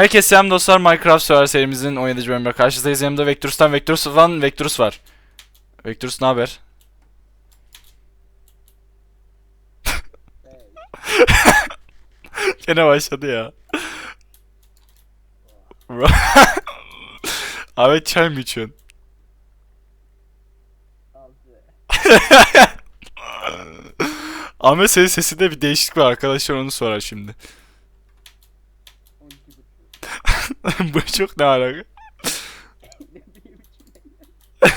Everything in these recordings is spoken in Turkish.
Herkese selam dostlar Minecraft Survivor serimizin 17. bölümüne karşınızdayız. Yanımda Vectorus'tan Vectorus Van Vectorus var. Vectorus ne haber? Gene başladı ya. Ahmet çay mı içiyorsun? Ahmet senin sesinde bir değişiklik var arkadaşlar onu sorar şimdi. Bu çok ne alaka?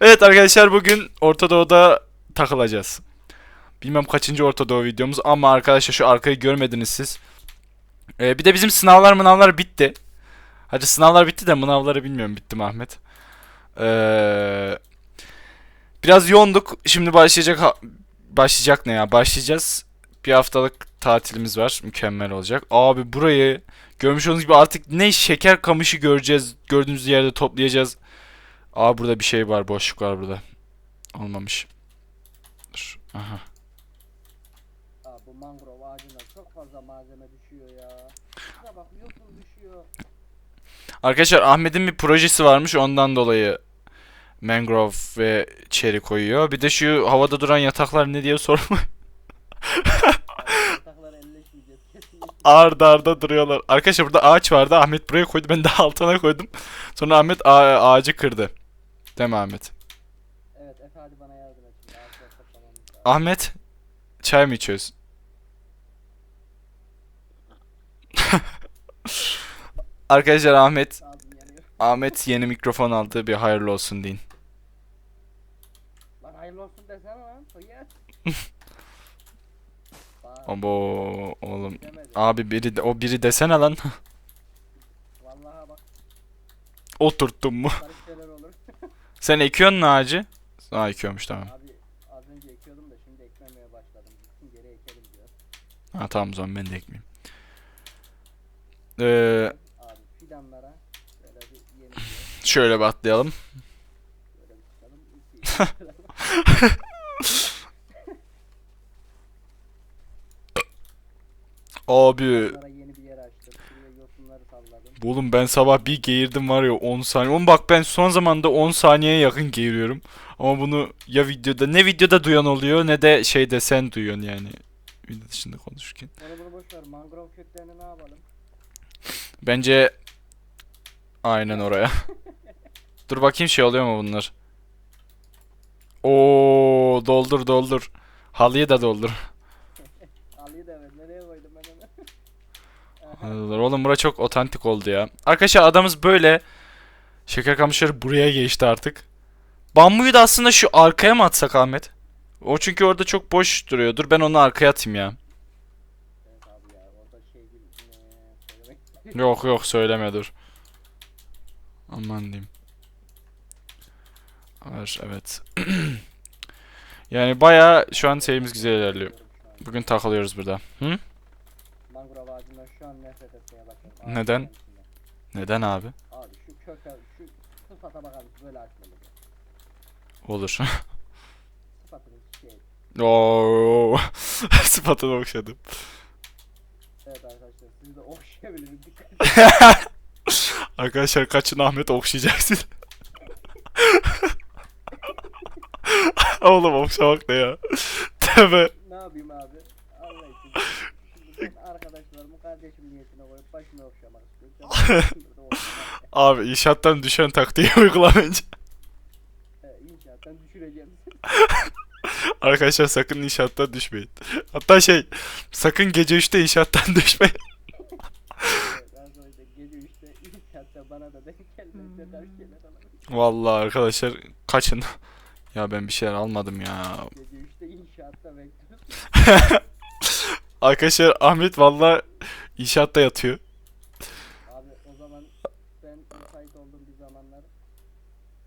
evet arkadaşlar bugün Orta Doğu'da takılacağız. Bilmem kaçıncı Orta Doğu videomuz ama arkadaşlar şu arkayı görmediniz siz. Ee, bir de bizim sınavlar mınavlar bitti. Hadi sınavlar bitti de mınavları bilmiyorum bitti mi Ahmet? Ee, biraz yoğunduk. Şimdi başlayacak başlayacak ne ya? Başlayacağız. Bir haftalık tatilimiz var. Mükemmel olacak. Abi burayı görmüş olduğunuz gibi artık ne şeker kamışı göreceğiz. Gördüğünüz yerde toplayacağız. Aa burada bir şey var. Boşluk var burada. Olmamış. Dur. Aha. Aa, bu mangrove ağacına çok fazla malzeme düşüyor ya. Şuna bak yosun düşüyor. Arkadaşlar Ahmet'in bir projesi varmış. Ondan dolayı mangrove ve çeri koyuyor. Bir de şu havada duran yataklar ne diye sorma. Kesinlikle. Arda duruyorlar. Arkadaşlar burada ağaç vardı. Ahmet buraya koydu. Ben de altına koydum. Sonra Ahmet ağa- ağacı kırdı. Değil mi Ahmet? Evet Efe hadi bana yardım et şimdi. Ağaçları toplamamız lazım. Ahmet çay mı içiyorsun? Arkadaşlar Ahmet Ağzım yanıyor. Ahmet yeni mikrofon aldı. Bir hayırlı olsun deyin. Lan hayırlı olsun desene lan. Abo oğlum. Abi biri de, o biri desene lan. Vallahi bak Oturttum mu? Sen ekiyorsun ağacı? Aa ekiyormuş tamam. Abi az önce ekiyordum da şimdi ekmemeye başladım. Gitsin geri ekelim diyor. Ha tamam o zaman ben de ekmeyeyim. Ee, Abi fidanlara böyle bir yeni şöyle bir atlayalım. Böyle bir çıkalım. İki- Abi Bunlara yeni bir yer açtım. Şuraya yosunları salladım. oğlum ben sabah bir geğirdim var ya 10 saniye. Oğlum bak ben son zamanda 10 saniyeye yakın geğiriyorum. Ama bunu ya videoda ne videoda duyan oluyor ne de şeyde sen duyuyorsun yani. Video dışında konuşurken. Onu bunu boş ver. Mangrove köklerini ne yapalım? Bence aynen oraya. Dur bakayım şey oluyor mu bunlar? Oo doldur doldur. Halıyı da doldur. Ali'yi de evet. Nereye koydum ben onu? Halılar. Oğlum bura çok otantik oldu ya. Arkadaşlar adamız böyle. Şeker kamışları buraya geçti artık. Bambuyu da aslında şu arkaya mı atsak Ahmet? O çünkü orada çok boş duruyor. Dur ben onu arkaya atayım ya. Yok yok söyleme dur. Aman diyeyim. Var evet. yani baya şu an serimiz güzel ilerliyor. Bugün takılıyoruz burada. Hı? Mangrove ağacından şu an nefret etmeye başladım. Ağacın Neden? kendisinden. Neden abi? Abi şu köke şu sıfata bakalım böyle açmalı. Olur. Sıfatını şey. Oo. Sıfatını okşadım. Evet arkadaşlar siz de okşayabilirim. Dikkat Arkadaşlar kaçın Ahmet okşayacaksın. Oğlum okşamak ne ya? Tövbe. Ne yapayım abi? Allah için. Şimdi ben kardeşim niyetine koyup başına okşamak istiyorum. Abi inşaattan düşen taktiği uygula bence. İnşaattan düşüreceğim. Arkadaşlar sakın inşaattan düşmeyin. Hatta şey sakın gece 3'te inşaattan düşmeyin. Evet, arkadaşlar gece 3'te inşaatta bana da denk gelmezse karşı şeyler alalım. Vallahi arkadaşlar kaçın. Ya ben bir şeyler almadım ya. Gece 3'te inşaatta bekliyoruz. Arkadaşlar Ahmet vallahi inşaatta yatıyor. Abi o zaman ben müsait olduğum bir zamanlar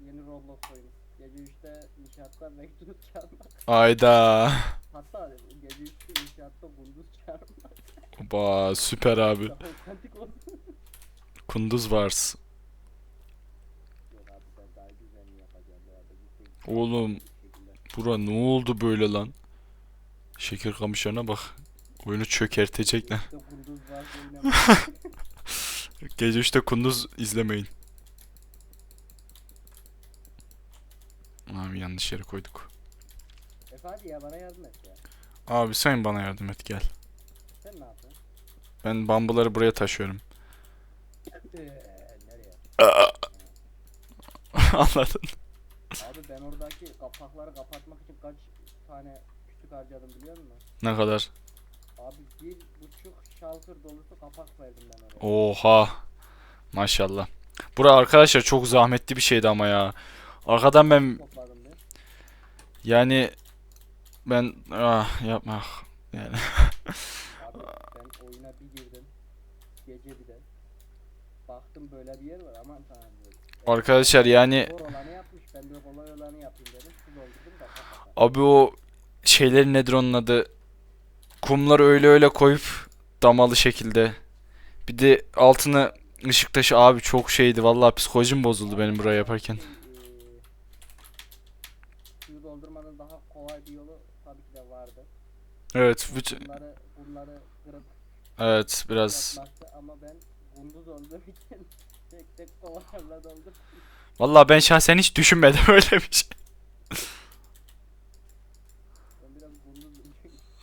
yeni Roblox oyunu. Gece 3'te inşaatta bekliyoruz çağırmak. Ayda. Hatta gece 3'te inşaatta kunduz çağırmak. Ba süper abi. Otantik. Kunduz. Ciddi Oğlum bura ne oldu böyle lan? Şeker kamışlarına bak. Oyunu çökertecekler. Gece 3'te kunduz izlemeyin. Abi yanlış yere koyduk. Efe hadi ya bana yardım et ya. Abi sen bana yardım et gel. Sen ne yapıyorsun? Ben bambuları buraya taşıyorum. Nereye? Anladın? Abi ben oradaki kapakları kapatmak için kaç tane kütük harcadım biliyor musun? Ne kadar? Abi bir buçuk şaltır dolusu kapak verdim ben oraya. Oha. Maşallah. Bura arkadaşlar çok zahmetli bir şeydi ama ya. Arkadan ben Topladım yani ben ah yapma. Yani Abi ben oyuna bir girdim. Gece bir de. Baktım böyle bir yer var aman tanrım dedim. arkadaşlar yani Zor olanı yapmış. Ben de kolay olanı yapayım dedim. Su doldurdum da kapak. abi o şeyleri nedir onun adı? Kumları öyle öyle koyup damalı şekilde. Bir de altını ışık taşı abi çok şeydi. Vallahi psikolojim bozuldu benim buraya yaparken. Suyu doldurmanın daha kolay bir yolu tabii ki de vardı. Evet, bütün Bunları, bunları kırıp evet biraz yapmaktı ama ben gunduz olduğum için tek tek kovalarla doldum. Vallahi ben şahsen hiç düşünmedim öyle bir şey. Ben biraz gunduz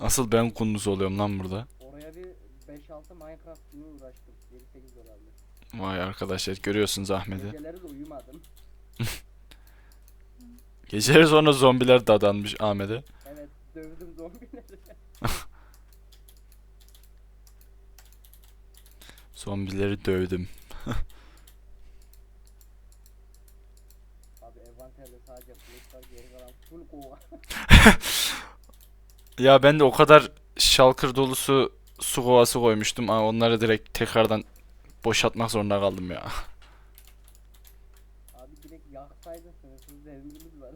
Asıl ben kunduz oluyorum lan burada. Oraya bir 5-6 Minecraft günü uğraştım. 7-8 dolarlık. Vay arkadaşlar görüyorsunuz Ahmet'i. Geceleri de uyumadım. Geceleri sonra zombiler dadanmış Ahmet'e. Evet dövdüm zombileri. Zombileri dövdüm. Abi envanterde sadece var geri kalan full kova. Ya ben de o kadar şalkır dolusu su kovası koymuştum. Ama onları direkt tekrardan boşaltmak zorunda kaldım ya. Abi direkt yaksaydın sınırsız devrimiz var.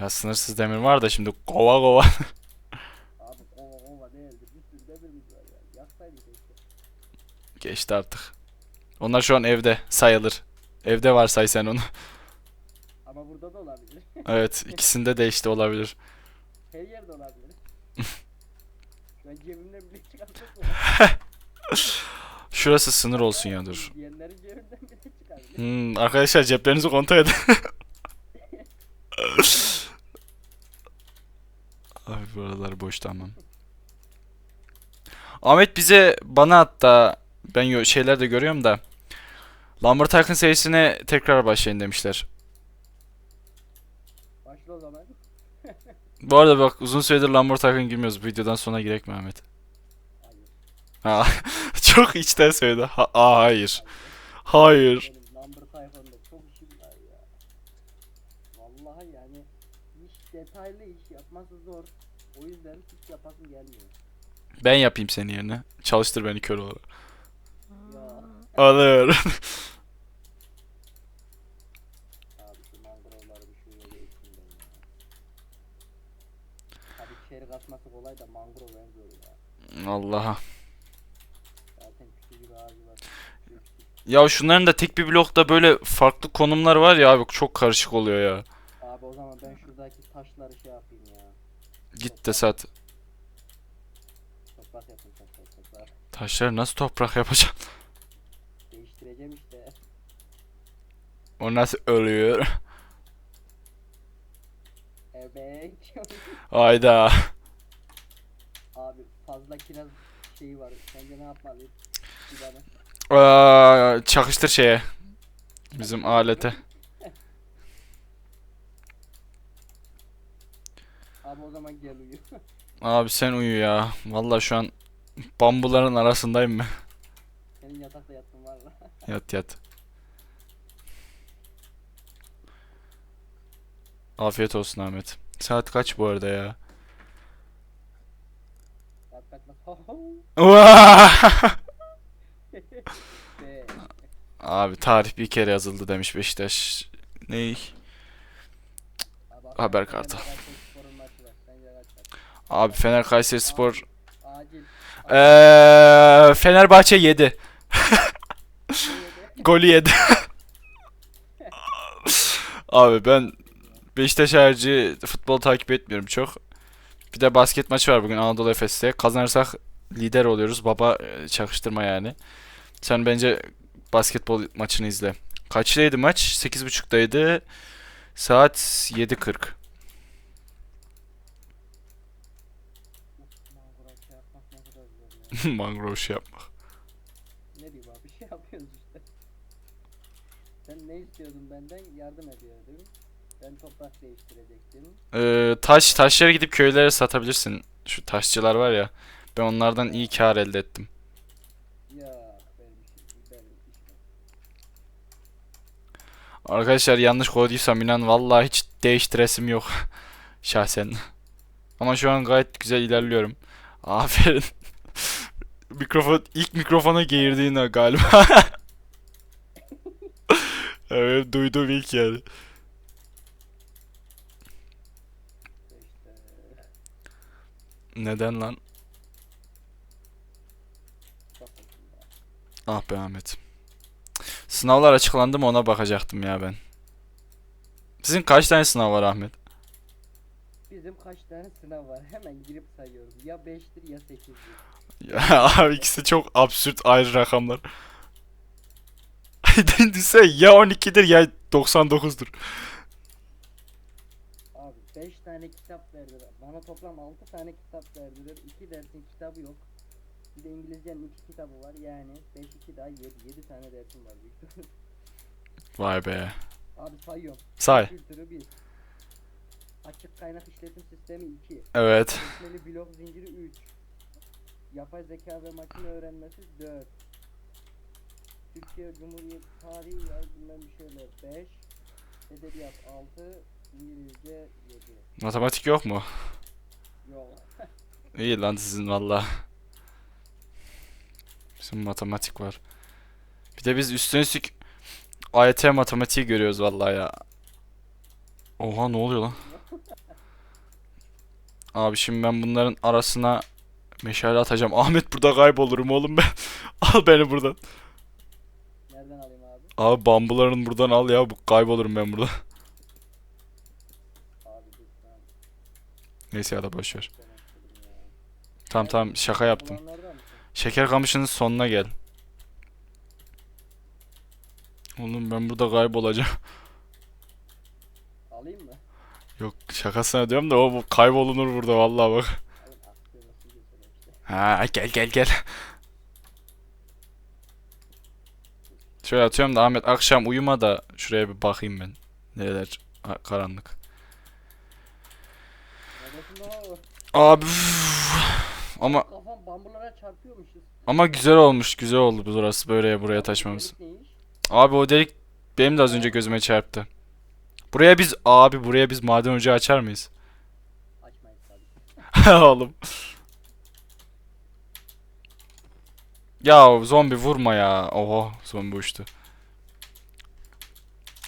Ya sınırsız demir var da şimdi kova kova. Abi kova kova değildi. Bir sürü devrimiz var ya. Yaksaydın keşke. Geçti artık. Onlar şu an evde sayılır. Evde var say sen onu. Ama burada da olabilir. Evet ikisinde de işte olabilir. Her yerde olabilir. An cebimden bile çıkartıp Şurası sınır olsun ya dur. Diyenlerin cebinden bile çıkabilir. Hmm, arkadaşlar ceplerinizi kontrol edin. Abi buralar boş tamam. Ahmet bize bana hatta ben şeyler de görüyorum da Lambert Tycoon serisine tekrar başlayın demişler. Başla o zaman. Bu arada bak uzun süredir Tycoon girmiyoruz. Bu videodan sonra girek? Hayır. Ha, çok içten söyledi. Ha, aa, hayır. Hayır. Benim number sayfamda çok işim var ya. Vallahi yani iş detaylı iş yapması zor. O yüzden hiç yapasım gelmiyor. Ben yapayım senin yerine. Çalıştır beni kör olarak. Ya Alır. abi şu mangrovları bir şuraya bir ekeyim ben ya. İçeri katması kolay da mangrov en zor ya. Allah'a. Zaten küçücük ağacı var. Ya şunların da tek bir blokta böyle farklı konumlar var ya abi çok karışık oluyor ya. Abi o zaman ben şuradaki taşları şey yapayım ya. Git de sat. Toprak yapayım taşlar toprak. Taşları nasıl toprak yapacağım? Değiştireceğim işte. O nasıl ölüyor? Evet. Ayda. Abi fazla kiraz şeyi var. Sence ne yapmalıyım? Aa, çakıştır şeye. Bizim alete. Abi o zaman gel uyu. Abi sen uyu ya. Vallahi şu an bambuların arasındayım ben. Senin yatakta yattın mı? Yat yat. Afiyet olsun Ahmet. Saat kaç bu arada ya? Abi tarih bir kere yazıldı demiş Beşiktaş. Ney? Haber kartı. Abi Fener Kayseri Spor. Eee Fenerbahçe yedi. Golü yedi. Abi ben Beşiktaş harici futbol takip etmiyorum çok. Bir de basket maçı var bugün Anadolu Efes'te. Kazanırsak lider oluyoruz. Baba e, çakıştırma yani. Sen bence basketbol maçını izle. Kaçtaydı maç? 8.30'daydı. Saat 7.40. Uf, mangura şey yapmak ne kadar zor ya. Mangrove şey yapmak. ne diyeyim abi bir şey yapıyoruz işte. Sen ne istiyordun benden? Yardım ediyordun. Ben toprak değiştirecektim. Ee, taş taşlara gidip köylere satabilirsin. Şu taşçılar var ya. Ben onlardan iyi kar elde ettim. Ya benim işim, benim işim. Arkadaşlar yanlış koyduysam inan vallahi hiç değiştiresim yok şahsen. Ama şu an gayet güzel ilerliyorum. Aferin. Mikrofon ilk mikrofona girdiğin o galiba. evet duydum ilk yani. İşte Neden lan? Ah be Ahmet. Sınavlar açıklandı mı ona bakacaktım ya ben. Sizin kaç tane sınav var Ahmet? Bizim kaç tane sınav var? Hemen girip sayıyorum. Ya 5'tir ya 8'dir. Ya abi ikisi çok absürt ayrı rakamlar. Düşünsene ya 12'dir ya 99'dur. Abi 5 tane kitap verdiler. Bana toplam 6 tane kitap verdiler. 2 dersin kitabı yok. Bir de İngilizcenin 2 kitabı var. Yani 5 2 daha 7. 7 tane dersim var büyük ihtimalle. Vay be. Abi sayıyorum. Say. Kültürü 1. Açık kaynak işletim sistemi 2. Evet. Seçmeli blok zinciri 3. Yapay zeka ve makine öğrenmesi 4. Türkiye Cumhuriyeti tarihi ya bilmem bir şeyler 5. Edebiyat 6. İngilizce 7. Matematik yok mu? Yok. İyi lan sizin valla. Bizim matematik var. Bir de biz üstüne üstlük AYT matematiği görüyoruz vallahi ya. Oha ne oluyor lan? Abi şimdi ben bunların arasına meşale atacağım. Ahmet burada kaybolurum oğlum ben. Al beni buradan. Nereden alayım abi? Abi bambularını buradan al ya. Bu kaybolurum ben burada. Neyse ya da boş ver. Ben istedim ya. Tamam tamam şaka yaptım. Şeker kamışının sonuna gel. Oğlum ben burada kaybolacağım. Alayım mı? Yok şakasına diyorum da o bu kaybolunur burada vallahi bak. Ha gel gel gel. Şöyle atıyorum da Ahmet akşam uyuma da şuraya bir bakayım ben. Nereler Ha, karanlık. Abi ama Kafam bambulara çarpıyormuşuz. ama güzel olmuş güzel oldu burası böyle buraya neymiş? Abi o delik benim de az önce gözüme çarptı. Buraya biz abi buraya biz maden ocağı açar mıyız? Açmayız tabii. Oğlum. Ya zombi vurma ya. Oha zombi uçtu.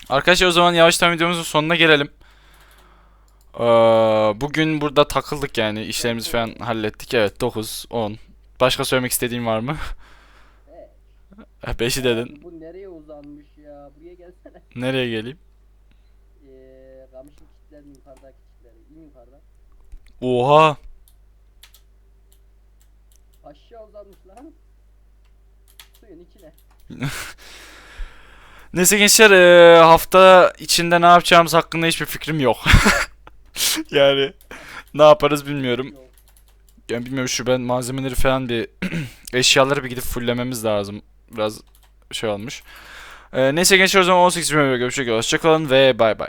Arkadaşlar o zaman yavaştan videomuzun sonuna gelelim. Ee, bugün burada takıldık yani işlerimizi falan hallettik. Evet 9, 10. Başka söylemek istediğin var mı? Evet. 5'i dedin. Bu nereye uzanmış ya? Buraya gelsene. Nereye geleyim? Eee kamışın çitlerini yukarıdaki çitleri. İn yukarıdan. Oha. Aşağı uzanmış lan. Suyun içine. Neyse gençler ee, hafta içinde ne yapacağımız hakkında hiçbir fikrim yok. Yani ne yaparız bilmiyorum. Yani bilmiyorum şu ben malzemeleri falan bir eşyaları bir gidip fulllememiz lazım. Biraz şey olmuş. Ee, neyse gençler o zaman 18 bölümde görüşürüz. Hoşçakalın ve bay bay.